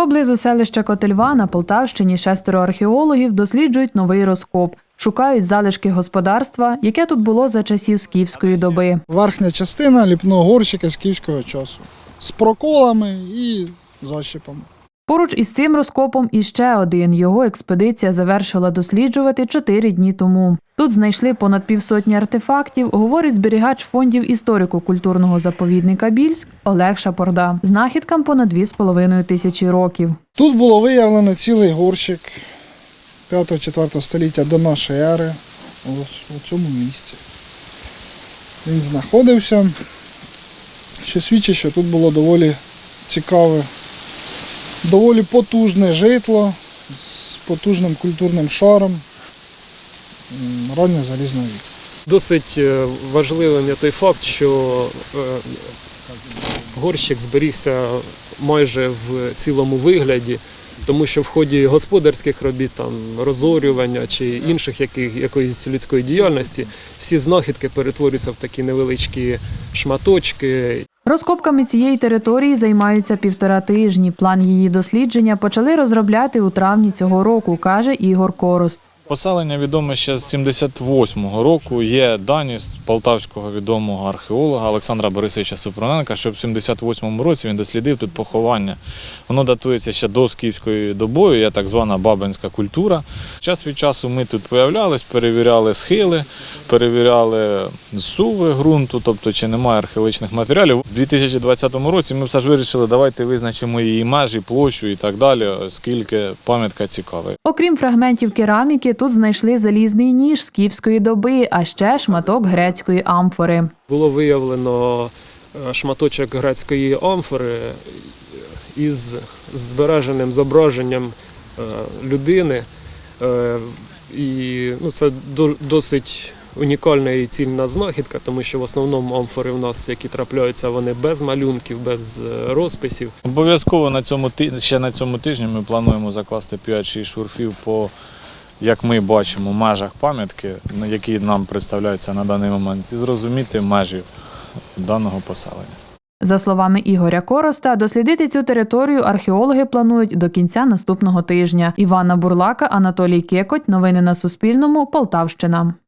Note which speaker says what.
Speaker 1: Поблизу селища Котельва на Полтавщині шестеро археологів досліджують новий розкоп. Шукають залишки господарства, яке тут було за часів скіфської доби.
Speaker 2: Верхня частина ліпного горщика скіфського часу. З проколами і защіпами.
Speaker 1: Поруч із цим розкопом іще один. Його експедиція завершила досліджувати чотири дні тому. Тут знайшли понад півсотні артефактів, говорить зберігач фондів історико-культурного заповідника Більськ Олег Шапорда. Знахідкам понад дві з половиною тисячі років.
Speaker 2: Тут було виявлено цілий горщик 5-4 століття до нашої ери. Ось у цьому місці. Він знаходився, що свідчить, що тут було доволі цікаве, доволі потужне житло з потужним культурним шаром. М, Раннє залізне вік.
Speaker 3: Досить е, важливим є той факт, що е, горщик зберігся майже в цілому вигляді, тому що в ході господарських робіт, там, розорювання чи інших яких, якоїсь людської діяльності, всі знахідки перетворюються в такі невеличкі шматочки.
Speaker 1: Розкопками цієї території займаються півтора тижні. План її дослідження почали розробляти у травні цього року, каже Ігор Корост.
Speaker 4: Поселення відоме ще з 78-го року. Є дані з полтавського відомого археолога Олександра Борисовича Супроненка, що в 78-му році він дослідив тут поховання. Воно датується ще до скіфської добою, є так звана бабинська культура. Час від часу ми тут появлялись, перевіряли схили, перевіряли зсуви ґрунту, тобто чи немає археологічних матеріалів. У 2020 році ми все ж вирішили, давайте визначимо її межі, площу і так далі, оскільки пам'ятка цікава.
Speaker 1: Окрім фрагментів кераміки, тут знайшли залізний ніж з київської доби, а ще шматок грецької амфори.
Speaker 3: Було виявлено е, шматочок грецької амфори із збереженим зображенням е, людини. Е, І ну, це до- досить унікальна і цільна знахідка, тому що в основному амфори в нас, які трапляються, вони без малюнків, без е, розписів.
Speaker 4: Обов'язково на цьому ще на цьому тижні ми плануємо закласти 5-6 шурфів по, як ми бачимо, межах пам'ятки, на які нам представляються на даний момент, і зрозуміти межі даного поселення.
Speaker 1: За словами Ігоря Короста, дослідити цю територію археологи планують до кінця наступного тижня. Івана Бурлака, Анатолій Кекоть. Новини на Суспільному. Полтавщина.